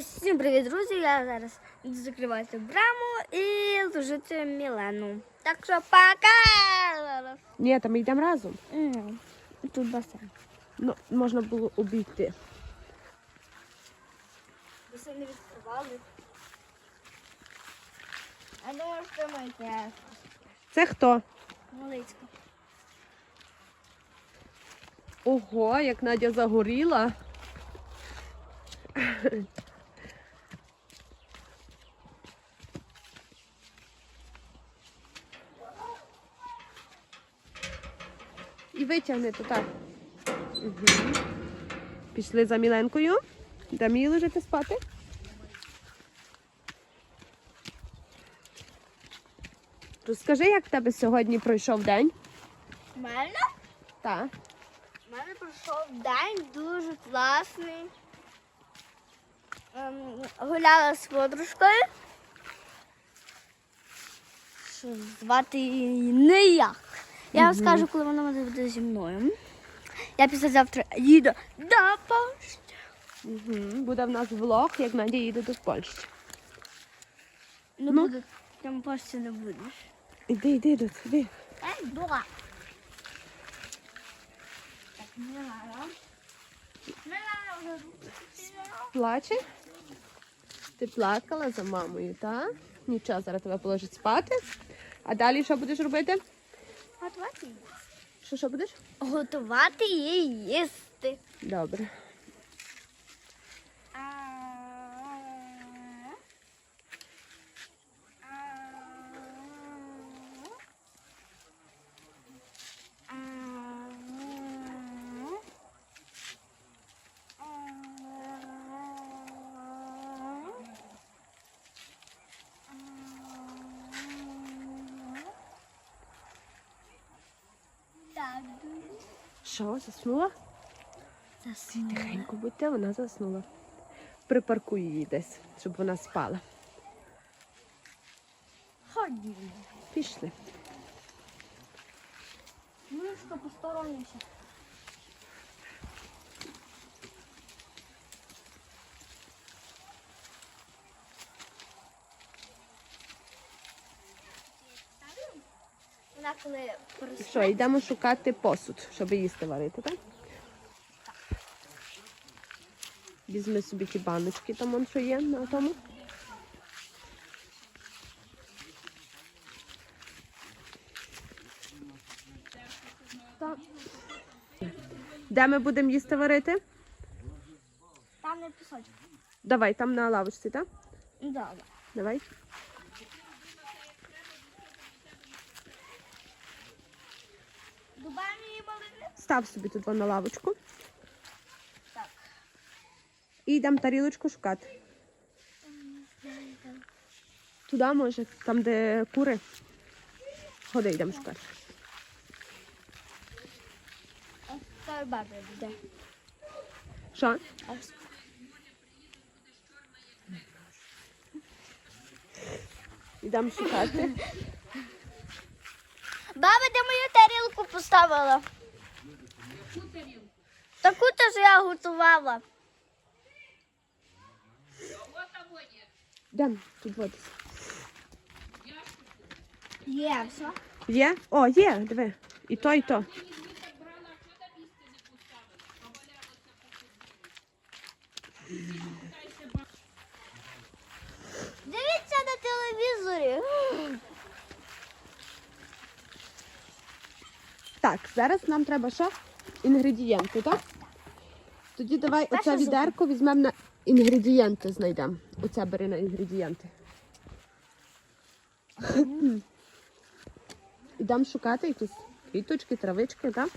Всім привіт, друзі! Я зараз буду закривати браму і служити Мілену. Так що пока! Ні, та ми йдемо разом. М, Тут басейн. Ну, можна було обійти. Басейн не відкривали. Я думаю, що моє Це хто? Малицька. Ого, як Надя загоріла. І витягни то так. Угу. Пішли за Міленкою. Дамі їй лежати спати. Розкажи, як в тебе сьогодні пройшов день. У мене? Так. У мене пройшов день дуже класний. Ем, гуляла з подружкою. Що звати її ніяк. Я вам скажу, коли вона буде зі мною. Я післязавтра їду до Польщі. Угу. Буде в нас влог, як Надя їде до Польщі. Ну, Ну. буде. Там Польщі не будеш. Іди, іди до тебе. Ей, дура. Так. Мілана вже Плаче? Ти плакала за мамою, так? Нічого, зараз тебе положить спати. А далі що будеш робити? Готувати її. Що, що будеш? Готувати її їсти. Добре. Так, Що, заснула? заснула. Тихенько будьте, вона заснула. Припаркую її десь, щоб вона спала. Ходімо. Пішли. Мишка посторонніся. Вона коли Що, йдемо шукати посуд, щоб їсти варити, так? Візьми собі ті баночки, там он що є на тому. там, Де ми будемо їсти варити? там не пісочок. Давай, там на лавочці, так? Добре. Давай. Став собі тут на лавочку. Так. І йдемо тарілочку шукати. Туди може, там, де кури. Ходи, йдемо шукати. Що? Ось. Йдемо шукати. Баба, де мою тарілку поставила? Таку теж я готувала. Йдемо тут водись. Є, все. Є? О, є, диви. І то, і то. Дивіться на телевізорі. Так, зараз нам треба що? Інгредієнти, так? Тоді давай оце зупинка. відерко візьмемо на інгредієнти знайдемо. Оце бери на інгредієнти. Ідемо шукати якісь квіточки, травички, так?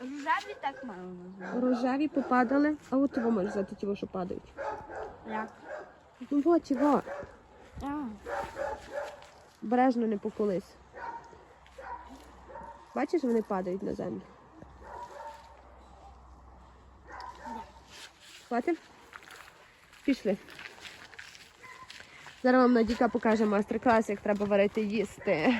Ржаві так мало. Рожеві попадали, а от його можеш взяти ті, що падають. Як? Ну от його. Бережно не поколись. Бачиш, вони падають на землю. Хватить? Пішли. Зараз вам Надіка покаже майстер-клас, як треба варити їсти.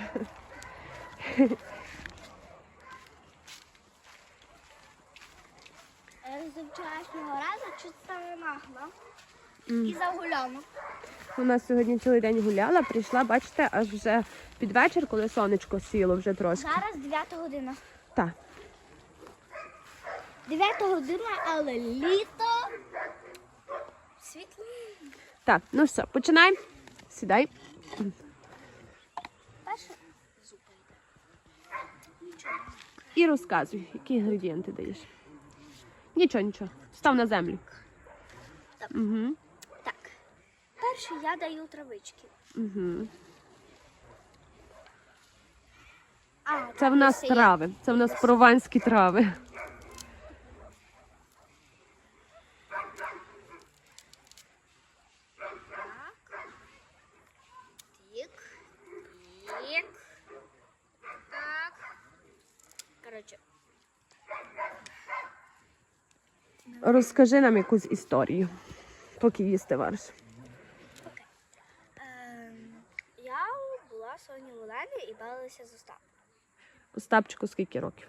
І загуляла. У нас сьогодні цілий день гуляла, прийшла, бачите, аж вже під вечір, коли сонечко сіло вже трошки. Зараз 9 година. Так. 9 година, але літо. Світло. Так, ну все, починаємо. Сідай. Перше І розказуй, які інгредієнти даєш. Нічого, нічого. Став на землю. Угу. Так. Я даю травички. Угу. А, Це в нас трави. Це в нас прованські трави. Розкажи нам якусь історію, поки їсти вариш. ем, я була Соні і бавилася з Остапом. Остапчику скільки років?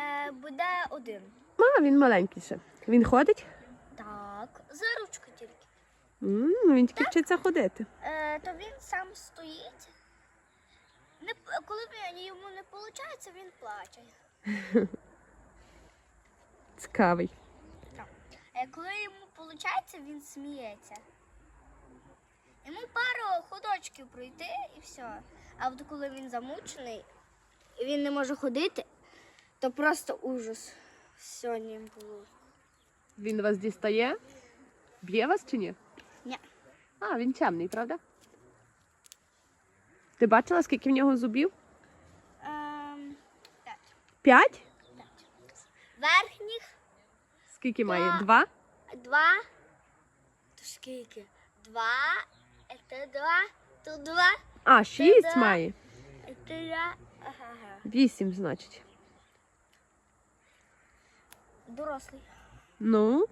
Е, буде один. А, він маленький ще. Він ходить? Так, за ручку тільки. м він тільки вчиться ходити. Е, то він сам стоїть. Не, п- коли він- йому не виходить, він плаче. Цікавий. Е, коли йому виходить, він сміється. Йому пару ходочків пройти і все. А от коли він замучений і він не може ходити, то просто ужас. Сьогодні було. Він вас дістає? Б'є вас чи ні? Ні. А, він чемний, правда? Ти бачила, скільки в нього зубів? Ем, п'ять. П'ять? П'ять. Верхніх Скільки має? Два. Два? два. То скільки? Два. Це два. Тут два. А, шість да. має. Це два. Ага. Вісім, значить. Дорослий. Ну.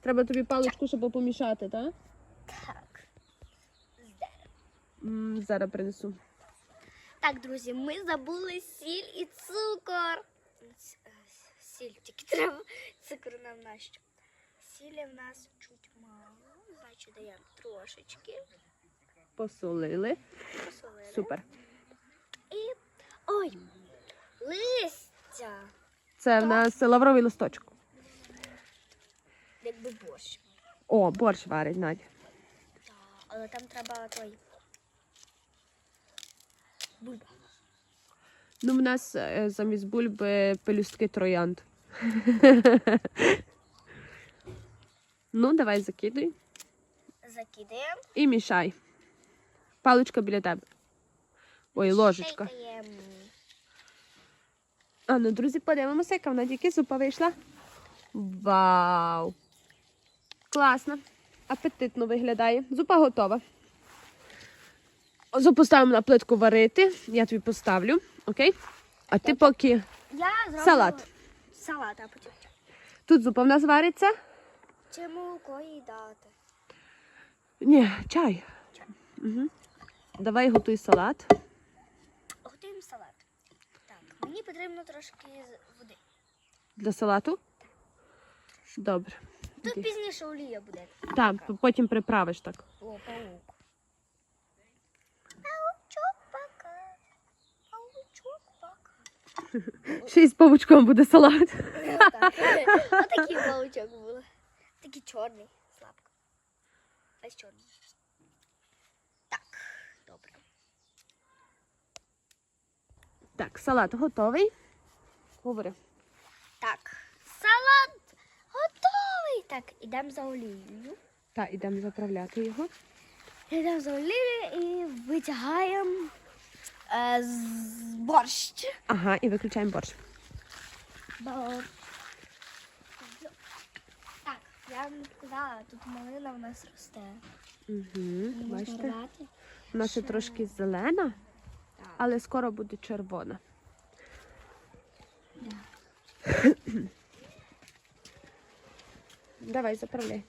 Треба тобі паличку, щоб помішати, так? Так. М, зараз принесу. Так, друзі, ми забули сіль і цукор. Сіль тільки треба. Цукор нам нащо. Сілі в нас чуть мало. Значить, даємо трошечки. Посолили. Посолили. Супер. І. Ой! Листя! Це в нас лавровий листочок. Якби борщ. О, борщ варить, Надя. Так, але там треба той. Бульба. Ну, в нас е, замість бульби пелюстки троянд. ну, давай закидай Закидаємо. і мішай. Паличка біля тебе. Ой, ложечка. А ну, друзі, подивимося, яка в Надіки зупа вийшла. Вау! Класно. Апетитно виглядає. Зупа готова. Зупу ставимо на плитку варити. Я тобі поставлю. Окей? А ти поки Я Салат. Салат, а потім. тут зупа в нас вариться. Чи молоко їй дати? Ні, чай. Угу. Давай готуй салат. Готуємо салат. Так, мені потрібно трошки води. Для салату. Добре. Тут Іди. пізніше олія буде. Так, потім приправиш так. О, паук. Паучок пока. Паучок пока. Ще й з павучком буде салат. Отакий паучок був. Такий чорний, слабко. Весь чорний. Так, добре. Так, салат готовий. Говори. Так, салат готовий. Так, ідемо за олією. Так, ідемо заправляти його. Йдемо за олією і витягаємо е, з борщ. Ага, і виключаємо борщ. Борщ. Я вам казала, тут малина у нас росте. Угу, Її бачите? рвати. Вона ще трошки зелена, але скоро буде червона. Давай, заправляй.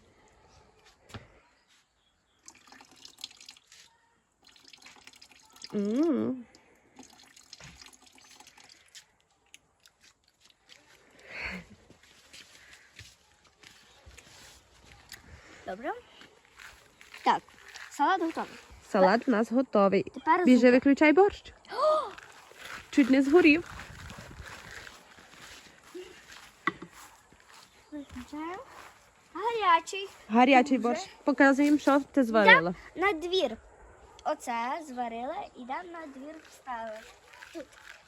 М. Добре. Так, салат готовий. Салат у нас готовий. Тепер зуби. виключай борщ. Чуть не згорів. Виключаємо. Гарячий. Гарячий борщ. Показуємо, що ти зварила. На двір. Оце зварила, йдемо на двір поставили. Тут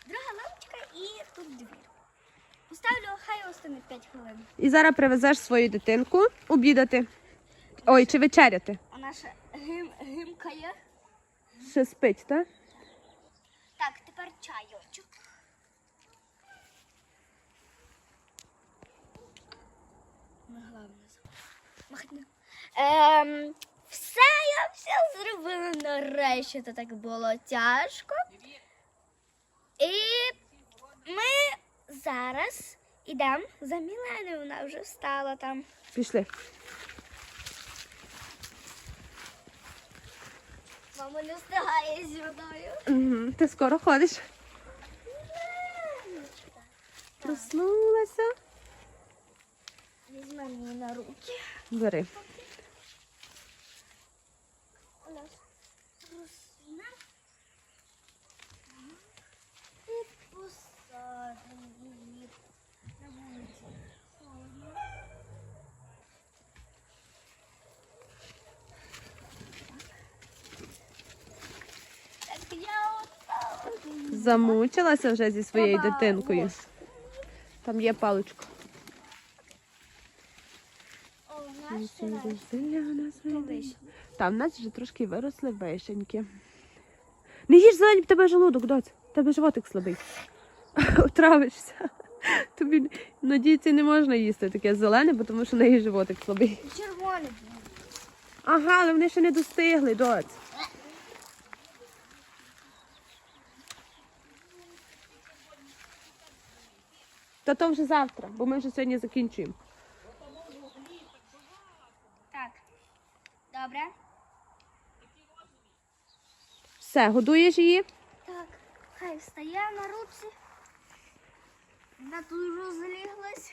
друга лампочка і тут двір. Поставлю, хай остане 5 хвилин. І зараз привезеш свою дитинку обідати. Ой, чи вечеряти. А наша гим, гимкає. Ще спить, так? Так, тепер чайочок. Ми головне Махни. Ем, все, я все зробила нарешті. Це так було тяжко. І ми зараз йдемо за Міленою. Вона вже встала там. Пішли. Мама не встигає зі мною. Угу. Ти скоро ходиш. Проснулася. Візьми мені на руки. Бери. У нас русина. І посадимо її на вулиці. Холодно. Так я от Замучилася вже зі своєю дитинкою. Там є паличка. Там в нас вже трошки виросли вишеньки. Не їж зелень, в тебе желудок, доць. В тебе животик слабий. Отравишся. Тобі надійці не можна їсти таке зелене, бо тому що в неї животик слабий. Червоний. Ага, але вони ще не достигли, доць. Та то вже завтра, бо ми вже сьогодні закінчуємо. Так. Добре. Все, годуєш її? Так, хай встає на руці. Вона тут розліглась.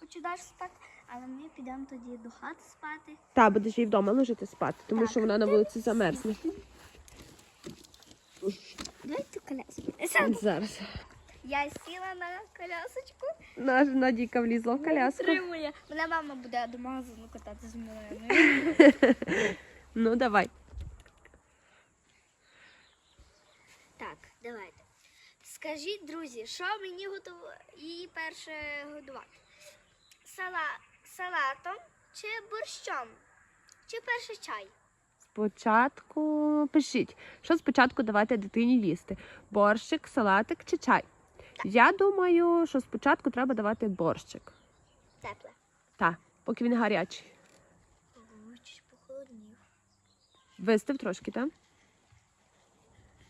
Хочу далі спати, але ми підемо тоді до хати спати. Та, будеш її вдома ложити спати, тому Так. що вона на вулиці замерзне. Давайте коляску. Зараз. Я сіла на колясочку. Наша Надійка влізла в коляску. Тримує. Мене мама буде до магазину катати з мною. Ну, давай. Так, давайте. Скажіть, друзі, що мені готово її перше годувати? Сала... Салатом чи борщом? Чи перший чай? Спочатку пишіть, що спочатку давати дитині їсти: борщик, салатик чи чай. Я думаю, що спочатку треба давати борщик. Тепле. Так, поки він гарячий. Похолоднів. Вистив трошки, так?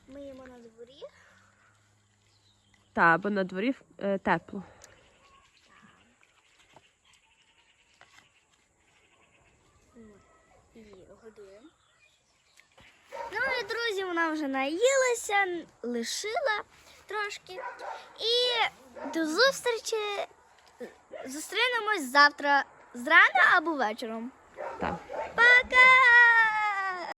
Миємо на дворі. Так, бо на дворі е, тепло. І годуємо. Ну і друзі, вона вже наїлася, лишила трошки. І до зустрічі. Зустрінемось завтра зрана або вечором. Так. Пока!